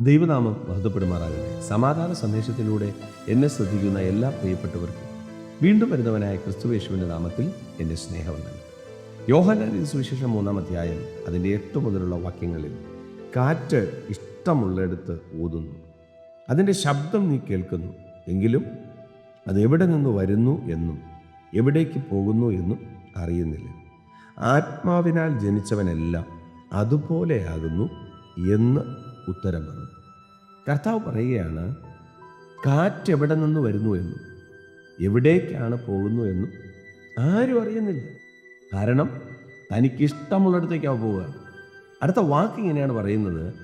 ദൈവനാമം മഹത്വപ്പെടുമാറാകട്ടെ. സമാധാന സന്ദേശത്തിലൂടെ എന്നെ ശ്രദ്ധിക്കുന്ന എല്ലാ പ്രിയപ്പെട്ടവർക്കും വീണ്ടും വരുന്നവനായ ക്രിസ്തുവേശുവിന്റെ നാമത്തിൽ എന്റെ സ്നേഹവന്ദനം. യോഹനാരി സുവിശേഷം മൂന്നാം അധ്യായം അതിന്റെ എട്ട് മുതലുള്ള വാക്യങ്ങളിൽ കാറ്റ് ഇഷ്ടമുള്ളിടത്ത് ഊതുന്നു. അതിന്റെ ശബ്ദം നീ കേൾക്കുന്നു. എങ്കിലും അതെവിടെ നിന്ന് വരുന്നു എന്നും എവിടേക്ക് പോകുന്നു എന്നും അറിയുന്നില്ല. ആത്മാവിനാൽ ജനിച്ചവനെല്ലാം അതുപോലെയാകുന്നു എന്ന് ഉത്തരം പറഞ്ഞു. കർത്താവ് പറയുകയാണ് കാറ്റ് എവിടെ നിന്ന് വരുന്നു എന്നും എവിടേക്കാണ് പോകുന്നു എന്നും ആരും അറിയുന്നില്ല. കാരണം തനിക്കിഷ്ടമുള്ളിടത്തേക്കാണ് പോവുക. അടുത്ത വാക്ക് ഇങ്ങനെയാണ് പറയുന്നത്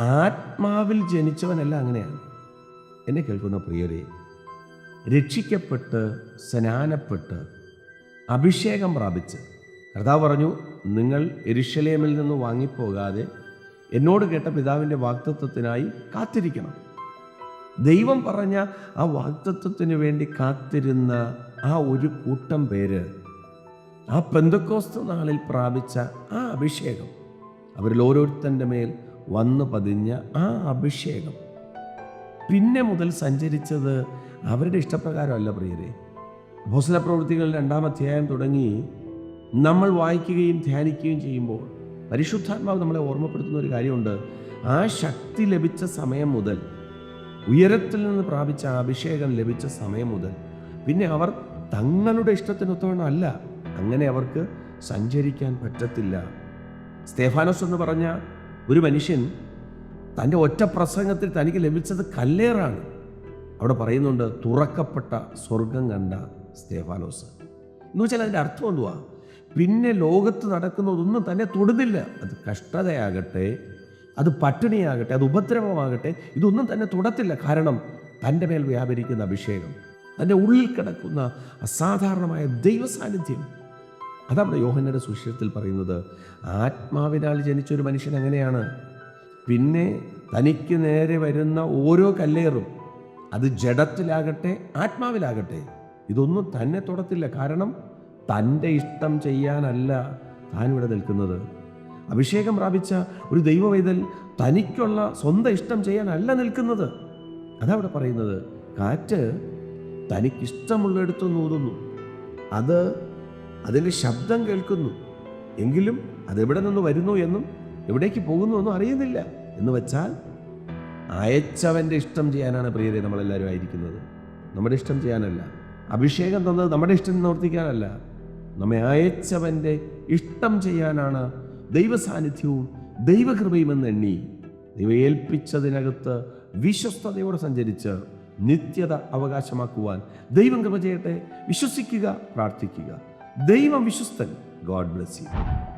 ആത്മാവിൽ ജനിച്ചവനല്ല അങ്ങനെയാണ്. എന്നെ കേൾക്കുന്ന പ്രിയരെ രക്ഷിക്കപ്പെട്ട് സ്നാനപ്പെട്ട് അഭിഷേകം പ്രാപിച്ച്. കർത്താവ് പറഞ്ഞു നിങ്ങൾ എരിശലേമിൽ നിന്ന് വാങ്ങിപ്പോകാതെ എന്നോട് കേട്ട പിതാവിന്റെ വാക്തത്വത്തിനായി കാത്തിരിക്കണം. ദൈവം പറഞ്ഞ ആ വാക്തത്വത്തിന് വേണ്ടി കാത്തിരുന്ന ആ ഒരു കൂട്ടം പേര് ആ പെന്തക്കോസ്ത നാളിൽ പ്രാപിച്ച ആ അഭിഷേകം അവരിൽ ഓരോരുത്തന്റെ മേൽ വന്നു പതിഞ്ഞ ആ അഭിഷേകം. പിന്നെ മുതൽ സഞ്ചരിച്ചത് അവരുടെ ഇഷ്ടപ്രകാരമല്ല പ്രിയരെ. ഭോസല പ്രവൃത്തികൾ രണ്ടാം അധ്യായം തുടങ്ങി നമ്മൾ വായിക്കുകയും ധ്യാനിക്കുകയും ചെയ്യുമ്പോൾ പരിശുദ്ധാത്മാവ് നമ്മളെ ഓർമ്മപ്പെടുത്തുന്ന ഒരു കാര്യമുണ്ട്. ആ ശക്തി ലഭിച്ച സമയം മുതൽ ഉയരത്തിൽ നിന്ന് പ്രാപിച്ച അഭിഷേകം ലഭിച്ച സമയം മുതൽ പിന്നെ അവർ തങ്ങളുടെ ഇഷ്ടത്തിനൊത്തവണ്ണം അല്ല അങ്ങനെ അവർക്ക് സഞ്ചരിക്കാൻ പറ്റത്തില്ല. സ്തേഫാനോസ് എന്ന് പറഞ്ഞ ഒരു മനുഷ്യൻ തന്റെ ഒറ്റ പ്രസംഗത്തിൽ തനിക്ക് ലഭിച്ചത് കല്ലേറാണ്. അവിടെ പറയുന്നുണ്ട് തുറക്കപ്പെട്ട സ്വർഗം കണ്ട സ്തേഫാനോസ്. എന്ന് വെച്ചാൽ അതിന്റെ അർത്ഥം എന്തുവാ? പിന്നെ ലോകത്ത് നടക്കുന്നതൊന്നും തന്നെ തൊടുന്നില്ല. അത് കഷ്ടതയാകട്ടെ അത് പട്ടിണിയാകട്ടെ അത് ഉപദ്രവമാകട്ടെ ഇതൊന്നും തന്നെ തുടത്തില്ല. കാരണം തന്റെ മേൽ വ്യാപരിക്കുന്ന അഭിഷേകം തന്റെ ഉള്ളിൽ കിടക്കുന്ന അസാധാരണമായ ദൈവസാന്നിധ്യം. അതാണ് യോഹന്നയുടെ സുശീലത്തിൽ പറയുന്നത് ആത്മാവിനാൽ ജനിച്ചൊരു മനുഷ്യൻ എങ്ങനെയാണ് പിന്നെ തനിക്ക് നേരെ വരുന്ന ഓരോ കല്ലേറും അത് ജഡത്തിലാകട്ടെ ആത്മാവിലാകട്ടെ ഇതൊന്നും തന്നെ തുടത്തില്ല. കാരണം തന്റെ ഇഷ്ടം ചെയ്യാനല്ല താൻ ഇവിടെ നിൽക്കുന്നത്. അഭിഷേകം പ്രാപിച്ച ഒരു ദൈവവൈതൽ തനിക്കുള്ള സ്വന്തം ഇഷ്ടം ചെയ്യാനല്ല നിൽക്കുന്നത്. അതവിടെ പറയുന്നത്. കാറ്റ് തനിക്കിഷ്ടമുള്ളിടത്ത് നൂതുന്നു അത് അതിന്റെ ശബ്ദം കേൾക്കുന്നു. എങ്കിലും അതെവിടെ നിന്ന് വരുന്നു എന്നും എവിടേക്ക് പോകുന്നു എന്നും അറിയുന്നില്ല. എന്ന് വെച്ചാൽ അയച്ചവന്റെ ഇഷ്ടം ചെയ്യാനാണ് പ്രിയരെ നമ്മളെല്ലാവരും ആയിരിക്കുന്നത്. നമ്മുടെ ഇഷ്ടം ചെയ്യാനല്ല. അഭിഷേകം തന്നത് നമ്മുടെ ഇഷ്ടം നിവർത്തിക്കാനല്ല. നമ്മെ അയച്ചവന്റെ ഇഷ്ടം ചെയ്യാനാണ് ദൈവസാന്നിധ്യവും ദൈവകൃപയും എന്ന് എണ്ണി ദൈവം ഏൽപ്പിച്ചതിനകത്ത് വിശ്വസ്തയോടെ സഞ്ചരിച്ച് നിത്യത അവകാശമാക്കുവാൻ ദൈവം കൃപ ചെയ്യട്ടെ. വിശ്വസിക്കുക പ്രാർത്ഥിക്കുക. ദൈവം വിശ്വസ്തൻ. God bless you.